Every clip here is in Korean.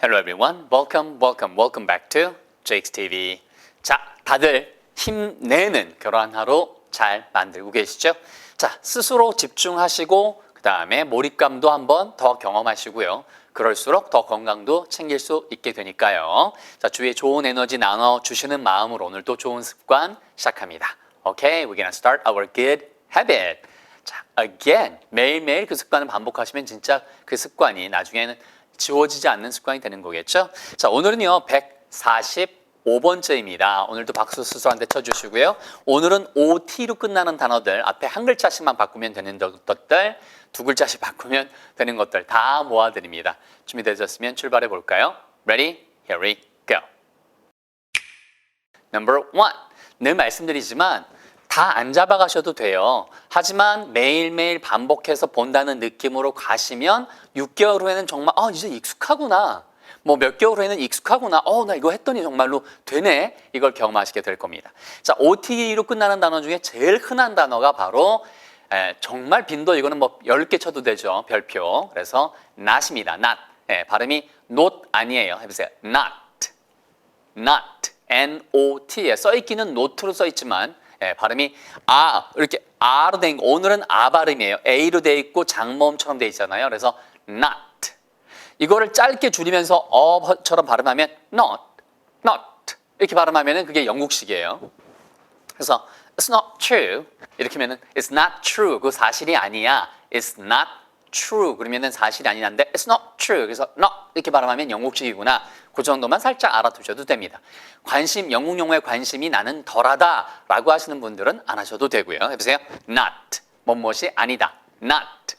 Hello everyone. Welcome, welcome, welcome back to Jake's TV. 자, 다들 힘내는 그러한 하루 잘 만들고 계시죠? 자, 스스로 집중하시고 그 다음에 몰입감도 한번 더 경험하시고요. 그럴수록 더 건강도 챙길 수 있게 되니까요. 자, 주위에 좋은 에너지 나눠 주시는 마음으로 오늘도 좋은 습관 시작합니다. Okay, we're gonna start our good habit. 자, again 매일매일 그 습관을 반복하시면 진짜 그 습관이 나중에는 지워지지 않는 습관이 되는 거겠죠? 자, 오늘은요 145번째입니다. 오늘도 박수 스스로한테 쳐주시고요. 오늘은 OT로 끝나는 단어들 앞에 한 글자씩만 바꾸면 되는 것들, 두 글자씩 바꾸면 되는 것들 다 모아드립니다. 준비되셨으면 출발해 볼까요? Ready? Here we. Number one. 늘 말씀드리지만 다 안 잡아가셔도 돼요. 하지만 매일매일 반복해서 본다는 느낌으로 가시면 6개월 후에는 정말 아 이제 익숙하구나. 뭐 몇 개월 후에는 익숙하구나. 어 나 이거 했더니 정말로 되네. 이걸 경험하시게 될 겁니다. 자 OTE로 끝나는 단어 중에 제일 흔한 단어가 바로 에, 정말 빈도 이거는 뭐 10개 쳐도 되죠. 별표. 그래서 not입니다. not. 예, 발음이 not 아니에요. 해보세요. not. not, N-O-T에 써있기는 not로 써있지만 예, 발음이 아 이렇게 R로 된 거. 오늘은 아 발음이에요. A로 돼 있고 장모음처럼 돼 있잖아요. 그래서 not. 이거를 짧게 줄이면서 어처럼 발음하면 not, not 이렇게 발음하면은 그게 영국식이에요. 그래서 it's not true 이렇게 하면은 it's not true 그 사실이 아니야. it's not true 그러면은 사실이 아니란데 it's not true 그래서 not 이렇게 발음하면 영국식이구나. 그 정도만 살짝 알아두셔도 됩니다. 관심 영국 용어에 관심이 나는 덜하다라고 하시는 분들은 안 하셔도 되고요. 해보세요. not 뭐뭇이 아니다. not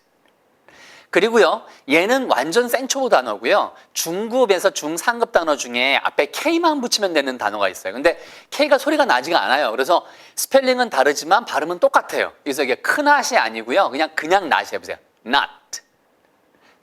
그리고요, 얘는 완전 생초보 단어고요. 중급에서 중상급 단어 중에 앞에 K만 붙이면 되는 단어가 있어요. 근데 K가 소리가 나지가 않아요. 그래서 스펠링은 다르지만 발음은 똑같아요. 그래서 이게 큰 낫이 아니고요. 그냥 그냥 낫이 해보세요. not.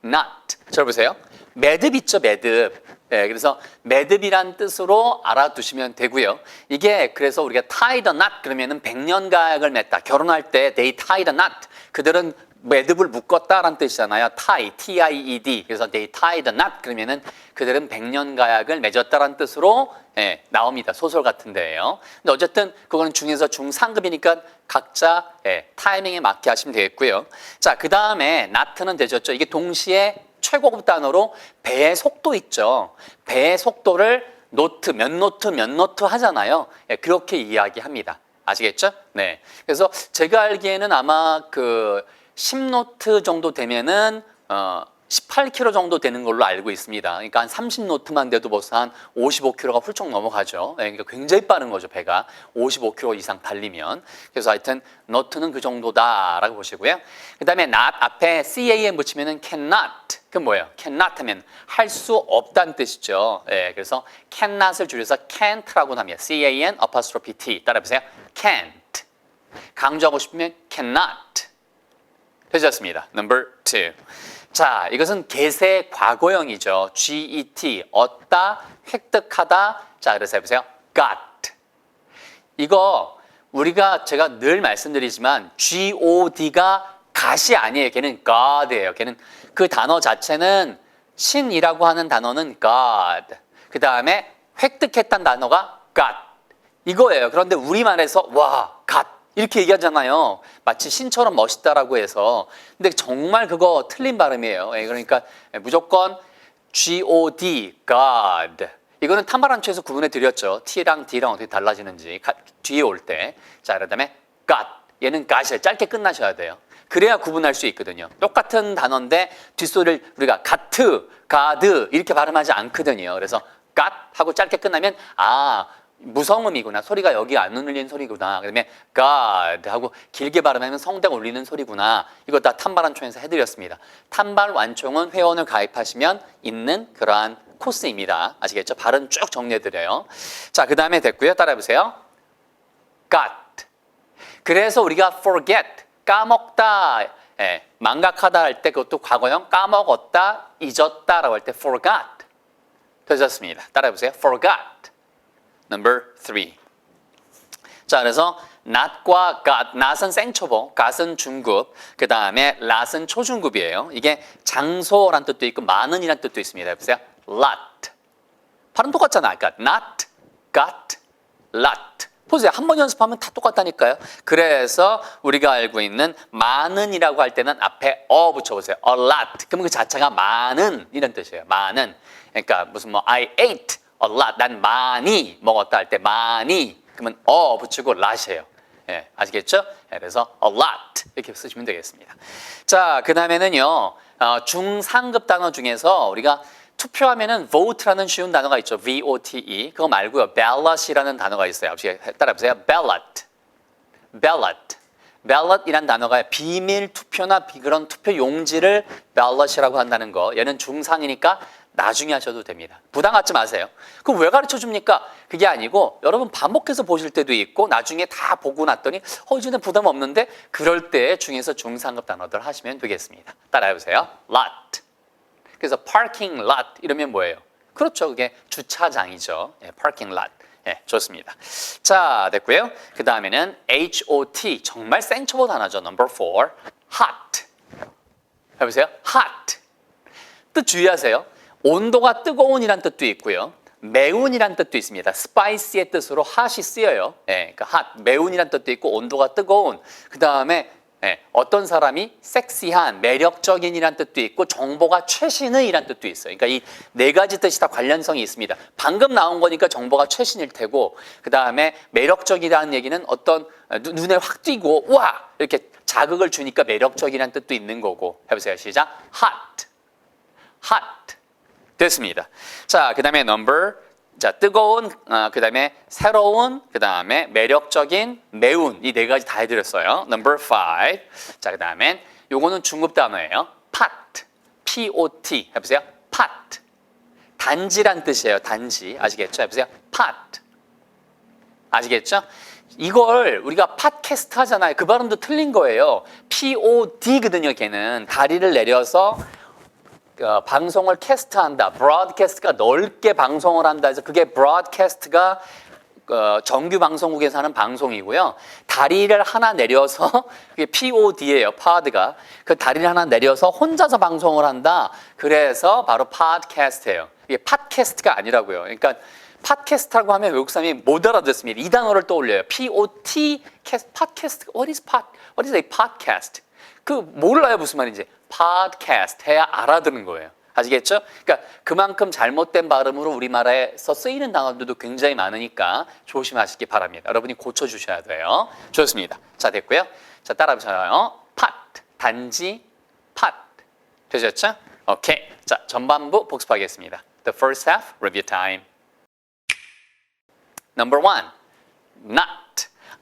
not. 저 보세요. 매듭 있죠, 매듭. 네, 그래서 매듭이란 뜻으로 알아두시면 되고요. 이게 그래서 우리가 tie the knot 그러면은 백년 가약을 맺다. 결혼할 때 they tie the knot. 그들은 매듭을 묶었다라는 뜻이잖아요. tie, T-I-E-D. 그래서 they tie the knot 그러면은 그들은 백년 가약을 맺었다라는 뜻으로 예, 나옵니다. 소설 같은 데예요. 근데 어쨌든 그거는 중에서 중상급이니까 각자 예, 타이밍에 맞게 하시면 되겠고요. 자, 그 다음에 not는 되셨죠. 이게 동시에 최고급 단어로 배의 속도 있죠. 배의 속도를 노트, 몇 노트, 몇 노트 하잖아요. 예, 그렇게 이야기합니다. 아시겠죠? 네. 그래서 제가 알기에는 아마 그 10노트 정도 되면은 어 18km 정도 되는 걸로 알고 있습니다. 그러니까 한 30노트만 돼도 벌써 한 55km가 훌쩍 넘어가죠. 네, 그러니까 굉장히 빠른 거죠, 배가. 55km 이상 달리면. 그래서 하여튼 노트는 그 정도다라고 보시고요. 그다음에 not 앞에 can 붙이면은 cannot. 그 뭐예요? cannot 하면 할 수 없다는 뜻이죠. 네, 그래서 cannot을 줄여서 can't라고 합니다. can apostrophe t 따라 보세요. can't. 강조하고 싶으면 cannot. 되셨습니다. Number two. 자, 이것은 개세 과거형이죠. get, 얻다, 획득하다. 자, 그래서 해보세요. got. 이거 우리가 제가 늘 말씀드리지만 god가 gat이 아니에요. 걔는 god예요. 걔는 그 단어 자체는 신이라고 하는 단어는 god. 그 다음에 획득했다는 단어가 got. 이거예요. 그런데 우리말에서 와. 이렇게 얘기하잖아요. 마치 신처럼 멋있다라고 해서. 근데 정말 그거 틀린 발음이에요. 예, 그러니까 무조건 G-O-D, God. 이거는 탄바란초에서 구분해 드렸죠. T랑 D랑 어떻게 달라지는지 가- 뒤에 올 때. 자, 그다음에 God. 얘는 God이에요. 짧게 끝나셔야 돼요. 그래야 구분할 수 있거든요. 똑같은 단어인데 뒷소리를 우리가 가트, 가드 이렇게 발음하지 않거든요. 그래서 God 하고 짧게 끝나면 아 무성음이구나. 소리가 여기 안 울리는 소리구나. 그다음에 God 하고 길게 발음하면 성대가 울리는 소리구나. 이거 다 탄발 완총에서 해드렸습니다. 탄발 완총은 회원을 가입하시면 있는 그러한 코스입니다. 아시겠죠? 발음 쭉 정리해드려요. 자, 그 다음에 됐고요. 따라해보세요. got. 그래서 우리가 forget, 까먹다, 예, 망각하다 할 때 그것도 과거형 까먹었다, 잊었다라고 할 때 forgot. 되셨습니다. 따라해보세요. forgot. Number three. 자, 그래서 not과 got, not은 생초보, got은 중급, 그 다음에 lot은 초중급이에요. 이게 장소란 뜻도 있고 많은이란 뜻도 있습니다. 보세요. lot. 발음 똑같잖아. 그러니까 not, got, lot. 보세요. 한 번 연습하면 다 똑같다니까요. 그래서 우리가 알고 있는 많은이라고 할 때는 앞에 어 붙여보세요. a lot. 그러면 그 자체가 많은 이런 뜻이에요. 많은. 그러니까 무슨 뭐 I ate a lot. 난 많이 먹었다 할 때 많이. 그러면 어 붙이고 lot이에요. 예, 아시겠죠? 예, 그래서 a lot 이렇게 쓰시면 되겠습니다. 자, 그 다음에는요. 어, 중상급 단어 중에서 우리가 투표하면은 vote라는 쉬운 단어가 있죠. V-O-T-E. 그거 말고요. ballot이라는 단어가 있어요. 혹시 따라해보세요. ballot. ballot. ballot이란 단어가 비밀 투표나 비- 그런 투표 용지를 ballot이라고 한다는 거. 얘는 중상이니까 나중에 하셔도 됩니다. 부담 갖지 마세요. 그럼 왜 가르쳐 줍니까? 그게 아니고 여러분 반복해서 보실 때도 있고 나중에 다 보고 났더니 어 이제는 부담 없는데 그럴 때 중에서 중상급 단어들 하시면 되겠습니다. 따라해 보세요. lot. 그래서 parking lot 이러면 뭐예요? 그렇죠. 그게 주차장이죠. 예, parking lot. 예, 좋습니다. 자, 됐고요. 그 다음에는 HOT 정말 생초보 단어죠. Number four, hot. 해보세요. hot. 뜻 주의하세요. 온도가 뜨거운이란 뜻도 있고요. 매운이란 뜻도 있습니다. 스파이시의 뜻으로 hot이 쓰여요. 예, 그러니까 hot, 매운이란 뜻도 있고 온도가 뜨거운. 그 다음에 예, 어떤 사람이 섹시한, 매력적인이란 뜻도 있고 정보가 최신의이란 뜻도 있어요. 그러니까 이 네 가지 뜻이 다 관련성이 있습니다. 방금 나온 거니까 정보가 최신일 테고 그 다음에 매력적이라는 얘기는 어떤 눈- 눈에 확 띄고 와 이렇게 자극을 주니까 매력적이라는 뜻도 있는 거고 해보세요. 시작. hot, hot. 됐습니다. 자, 그 다음에 number. 자, 뜨거운, 어, 그 다음에 새로운, 그 다음에 매력적인, 매운. 이 네 가지 다 해드렸어요. number five. 자, 그 다음엔 요거는 중급 단어예요. pot. P-O-T. 해보세요. pot. 단지란 뜻이에요. 단지. 아시겠죠? 해보세요. pot. 아시겠죠? 이걸 우리가 팟캐스트 하잖아요. 그 발음도 틀린 거예요. P-O-D거든요, 걔는. 다리를 내려서 어, 방송을 캐스트한다. 브로드캐스트가 넓게 방송을 한다 해서 그게 브로드캐스트가 어, 정규 방송국에서 하는 방송이고요. 다리를 하나 내려서 그게 POD예요. 파드가 그 다리를 하나 내려서 혼자서 방송을 한다. 그래서 바로 팟캐스트예요. 이게 팟캐스트가 아니라고요. 그러니까 팟캐스트라고 하면 외국 사람이 못 알아듣습니다. 이 단어를 떠올려요. P-O-T 캐스 팟캐스트. What is pod? What is a podcast? 그 몰라요 무슨 말인지. 팟캐스트 해야 알아듣는 거예요. 아시겠죠? 그러니까 그만큼 잘못된 발음으로 우리나라에서 쓰이는 단어들도 굉장히 많으니까 조심하시기 바랍니다. 여러분이 고쳐주셔야 돼요. 좋습니다. 자 됐고요. 자 따라해보세요. 팟 단지 팟 되셨죠? 오케이. 자 전반부 복습하겠습니다. The first half review time. Number one, not.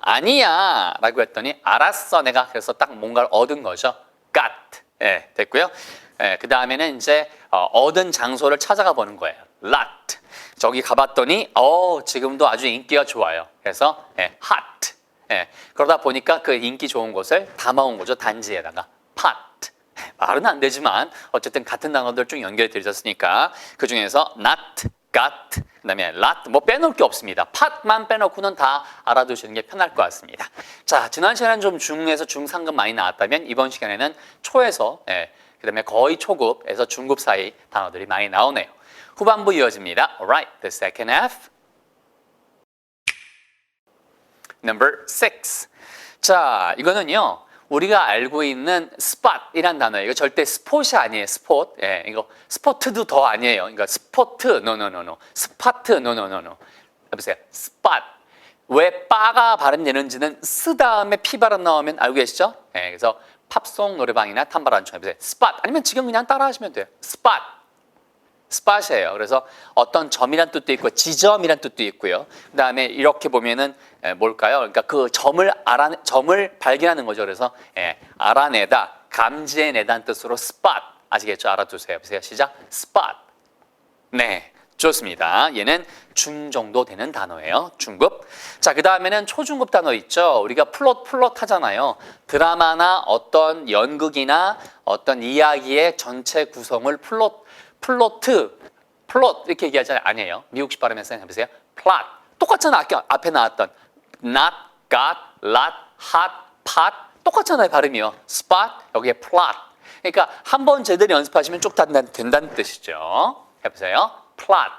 아니야 라고 했더니 알았어 내가 그래서 딱 뭔가를 얻은 거죠. got. 예, 됐고요. 예, 그 다음에는 이제 어, 얻은 장소를 찾아가 보는 거예요. lot. 저기 가봤더니 어 지금도 아주 인기가 좋아요. 그래서 예, hot. 예, 그러다 보니까 그 인기 좋은 곳을 담아온 거죠. 단지에다가 pot. 예, 말은 안 되지만 어쨌든 같은 단어들 쭉 연결해 드렸으니까 그 중에서 not, got, 그다음에 lot 뭐 빼놓을 게 없습니다. 팟만 빼놓고는 다 알아두시는 게 편할 것 같습니다. 자 지난 시간은 좀 중에서 중상급 많이 나왔다면 이번 시간에는 초에서 예, 그다음에 거의 초급에서 중급 사이 단어들이 많이 나오네요. 후반부 이어집니다. Alright, the second half. Number six. 자, 이거는요. 우리가 알고 있는 spot이란 단어예요. 이거 절대 스폿이 아니에요. 스폿. 예, 이거 스포트도 더 아니에요. 그러니까 스포트, no. 스파트, no. 해보세요. spot. 왜 빠가 발음되는지는 쓰 다음에 피 발음 나오면 알고 계시죠? 예, 그래서 팝송 노래방이나 탐바란총 해보세요. spot. 아니면 지금 그냥 따라 하시면 돼요. spot. 스팟이에요. 그래서 어떤 점이란 뜻도 있고 지점이란 뜻도 있고요. 그다음에 이렇게 보면은 에, 뭘까요? 그러니까 그 점을 알아 점을 발견하는 거죠. 그래서 예, 알아내다, 감지해내다는 뜻으로 스팟 아시겠죠? 알아두세요. 보세요. 시작. 스팟. 네. 좋습니다. 얘는 중 정도 되는 단어예요. 중급. 자, 그 다음에는 초중급 단어 있죠. 우리가 플롯, 플롯 하잖아요. 드라마나 어떤 연극이나 어떤 이야기의 전체 구성을 플롯, 플로트, 플롯 이렇게 얘기하잖아요. 아니에요. 미국식 발음에서 해보세요. plot. 똑같잖아. 아까 앞에 나왔던 not got, lot, hot, pot 똑같잖아요 발음이요. spot 여기에 plot. 그러니까 한 번 제대로 연습하시면 쭉 된다는, 된다는 뜻이죠. 해보세요. plot,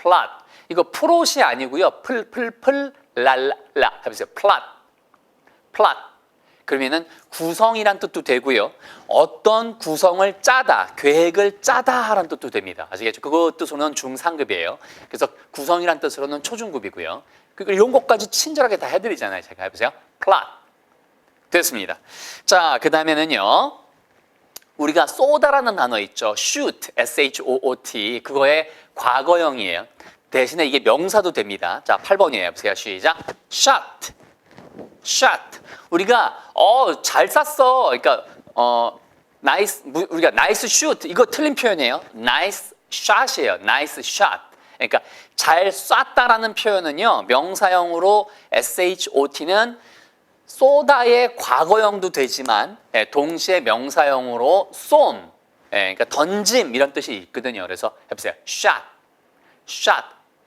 plot. 이거 프롯이 아니고요. 플플플 랄라 해보세요. plot, plot. 그러면은 구성이란 뜻도 되고요. 어떤 구성을 짜다, 계획을 짜다라는 뜻도 됩니다. 아시겠죠? 그거 뜻으로는 중상급이에요. 그래서 구성이란 뜻으로는 초중급이고요. 그리고 이런 것까지 친절하게 다 해드리잖아요. 제가 해보세요. plot. 됐습니다. 자, 그 다음에는요. 우리가 쏘다라는 단어 있죠. shoot, S-H-O-O-T. 그거의 과거형이에요. 대신에 이게 명사도 됩니다. 자, 8번이에요. 보세요. 시작. shot. shot. 우리가 어, 잘 쐈어. 그러니까 어, 무- 우리가 nice shoot 이거 틀린 표현이에요. nice shot이에요. nice shot. 그러니까 잘 쐈다라는 표현은요. 명사형으로 SHOT는 쏘다의 과거형도 되지만 예, 동시에 명사형으로 쏨, 예, 그러니까 던짐 이런 뜻이 있거든요. 그래서 해보세요. shot, shot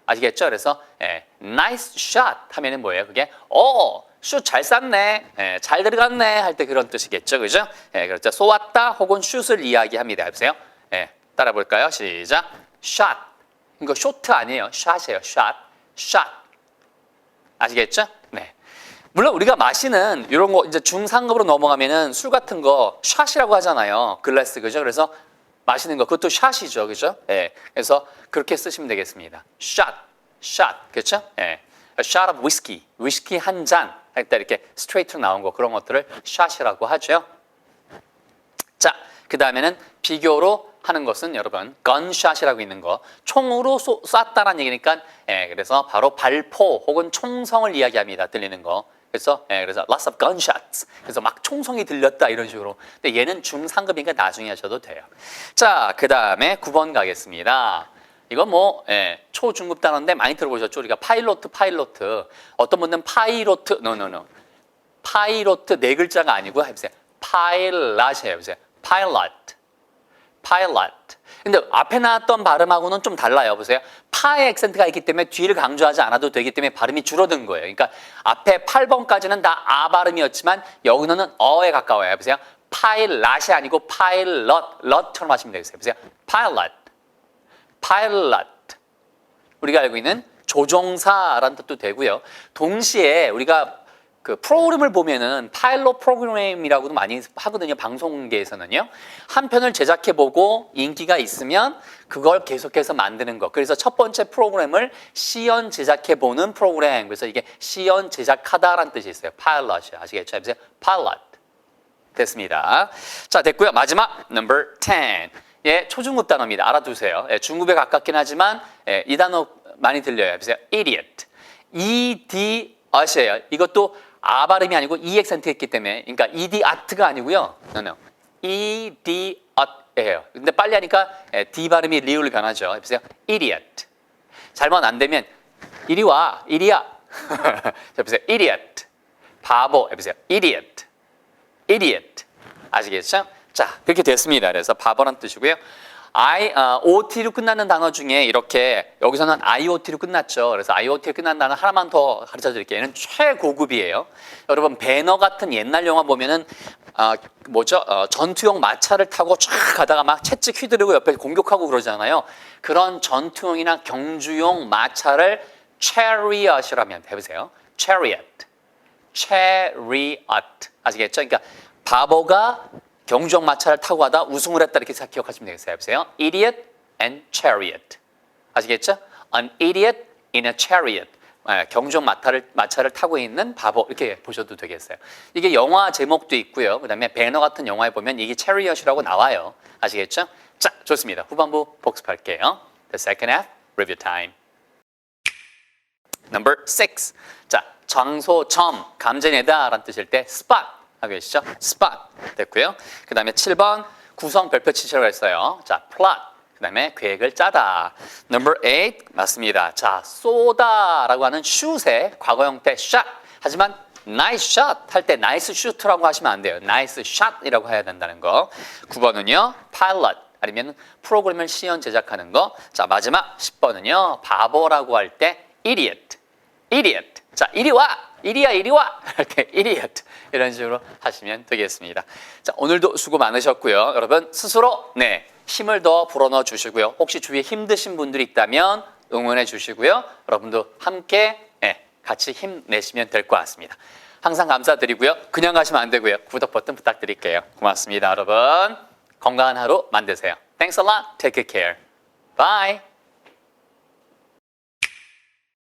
아시겠죠? 그래서 예, nice shot 하면은 뭐예요? 그게 어, 슛잘 쐈네, 예, 잘 들어갔네 할 때 그런 뜻이겠죠, 그죠? 예, 그렇죠. 쏘았다 혹은 슛을 이야기합니다. 해보세요. 예, 따라 볼까요? 시작. shot. 이거 쇼트 아니에요. 샷이에요. shot, shot. 아시겠죠? 네. 물론 우리가 마시는 이런 거 이제 중상급으로 넘어가면은 술 같은 거 샷이라고 하잖아요. 글래스 그죠? 그래서 마시는 거 그것도 샷이죠. 그죠? 예. 그래서 그렇게 쓰시면 되겠습니다. 샷. 샷. 그렇죠? 예. Shot of whiskey. 위스키 한 잔. 할 때 이렇게 스트레이트로 나온 거 그런 것들을 샷이라고 하죠. 자, 그 다음에는 비교로 하는 것은 여러분 건샷이라고 있는 거 총으로 쏘, 쐈다라는 얘기니까 예, 그래서 바로 발포 혹은 총성을 이야기합니다. 들리는 거. 그래서 예, 그래서 lots of gunshots. 그래서 막 총성이 들렸다 이런 식으로. 근데 얘는 중상급이니까 나중에 하셔도 돼요. 자, 그 다음에 9번 가겠습니다. 이건 뭐 예, 초중급 단어인데 많이 들어보셨죠? 우리가 파일로트, 파일로트. 어떤 분은 파이로트, 노노노. 파이로트 네 글자가 아니고 해보세요. 파일럿이에요. 해보세요. 파일럿. 파일럿. 근데 앞에 나왔던 발음하고는 좀 달라요. 보세요. 파의 액센트가 있기 때문에 뒤를 강조하지 않아도 되기 때문에 발음이 줄어든 거예요. 그러니까 앞에 8번까지는 다 아 발음이었지만 여기는 어에 가까워요. 보세요. 파일럿이 아니고 파일럿, 럿처럼 하시면 되겠어요. 보세요. 파일럿. 파일럿. 우리가 알고 있는 조종사라는 뜻도 되고요. 동시에 우리가 그 프로그램을 보면은 파일럿 프로그램이라고도 많이 하거든요. 방송계에서는요. 한 편을 제작해 보고 인기가 있으면 그걸 계속해서 만드는 거. 그래서 첫 번째 프로그램을 시연 제작해 보는 프로그램. 그래서 이게 시연 제작하다라는 뜻이 있어요. 파일럿이 아시겠죠? 그래서 파일럿. 됐습니다. 자, 됐고요. 마지막 number 10. 예, 초중급 단어입니다. 알아두세요. 예, 중급에 가깝긴 하지만 예, 이 단어 많이 들려요. 보세요. idiot. ed ot이에요. 이것도 아 발음이 아니고 e 액센트 했기 때문에 그러니까 idiot가 아니고요. no, no. idiot예요. 근데 빨리 하니까 예, d 발음이 리을 변하죠. 보세요. idiot. 잘못 안 되면 이리 와. 이리야. 자, 보세요. idiot. 바보. 해보세요. idiot. idiot. 아시겠죠? 자, 그렇게 됐습니다. 그래서 바보란 뜻이고요. I, 어, OT로 끝나는 단어 중에 이렇게 여기서는 IoT로 끝났죠. 그래서 IoT로 끝난 단어 하나만 더 가르쳐 드릴게요. 얘는 최고급이에요. 여러분 배너 같은 옛날 영화 보면은 어, 뭐죠? 어, 전투용 마차를 타고 쫙 가다가 막 채찍 휘두르고 옆에 공격하고 그러잖아요. 그런 전투용이나 경주용 마차를 chariot이라면 해보세요. chariot. chariot. 아시겠죠? 그러니까 바보가 경주용 마차를 타고 가다 우승을 했다 이렇게 기억하시면 되겠어요. 보세요. Idiot and chariot. 아시겠죠? An idiot in a chariot. 예, 경주용 마차를, 마차를 타고 있는 바보 이렇게 보셔도 되겠어요. 이게 영화 제목도 있고요. 그다음에 배너 같은 영화에 보면 이게 chariot이라고 나와요. 아시겠죠? 자, 좋습니다. 후반부 복습할게요. The second half review time. Number six. 자, 장소, 점, 감전이다라는 뜻일 때 spot 하고 계시죠? spot 됐고요. 그 다음에 7번 구성 별표 치시라고 했어요. 자, plot. 그 다음에 계획을 짜다. Number eight 맞습니다. 자, 쏘다 라고 하는 shoot의 과거 형태 shot. 하지만 nice shot 할때 nice shoot라고 하시면 안 돼요. nice shot이라고 해야 된다는 거. 9번은요, pilot. 아니면 프로그램을 시연 제작하는 거. 자, 마지막 10번은요, 바보라고 할 때 idiot. idiot. 자, 이리 와. 이리야 이리 와 이렇게 idiot 이런 식으로 하시면 되겠습니다. 자 오늘도 수고 많으셨고요. 여러분 스스로 네 힘을 더 불어넣어 주시고요. 혹시 주위에 힘드신 분들이 있다면 응원해 주시고요. 여러분도 함께 네, 같이 힘내시면 될 것 같습니다. 항상 감사드리고요. 그냥 가시면 안 되고요. 구독 버튼 부탁드릴게요. 고맙습니다, 여러분. 건강한 하루 만드세요. Thanks a lot. Take good care. Bye.